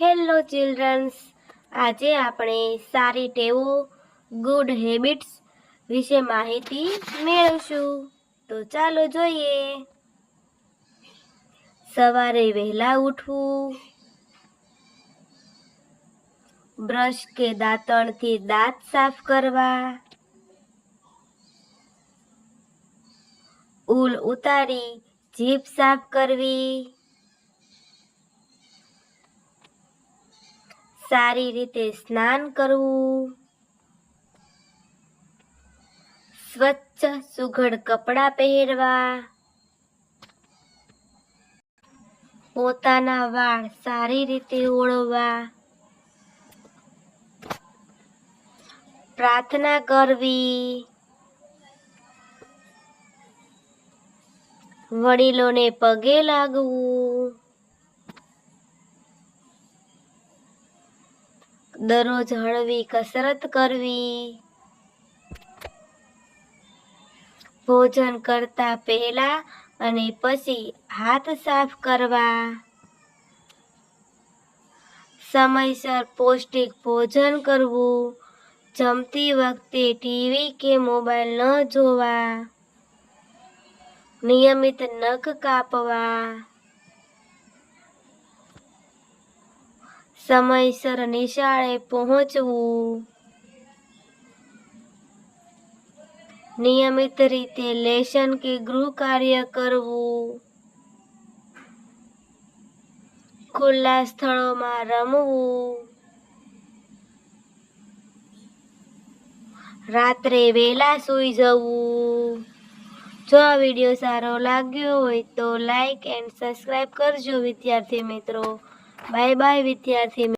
Hello children's આજે આપણે સારી ટેવો ગુડ હેબિટ્સ વિશે માહિતી મેળવશું. તો ચાલો જોઈએ. સવારે વહેલા ઉઠવું. બ્રશ કે દાંતણથી દાંત સાફ કરવા. ઉલ ઉતારી જીભ સાફ કરવી. સારી રીતે સ્નાન કરવું. સ્વચ્છ સુઘડ કપડાં પહેરવા. પોતાના વાળ સારી રીતે ઓળવવા પ્રાર્થના કરવી. વડીલોને પગે લાગવું. દરરોજ હળવી કસરત કરવી. ભોજન કરતા પહેલા અને પછી હાથ સાફ કરવા. સમયસર પૌષ્ટિક ભોજન કરવું. જમતી વખતે ટીવી કે મોબાઈલ ન જોવા. નિયમિત નખ કાપવા. સમયસર નિશાળે પહોંચવું. નિયમિત રીતે લેશન કે ગૃહ કાર્ય કરવું. ખુલ્લા સ્થળોમાં રમવું. રાત્રે વહેલા સૂઈ જવું. જો આ વીડિયો સારો લાગ્યો હોય તો લાઈક એન્ડ સબસ્ક્રાઈબ કરજો, વિદ્યાર્થી મિત્રો. બાય બાય વિદ્યાર્થી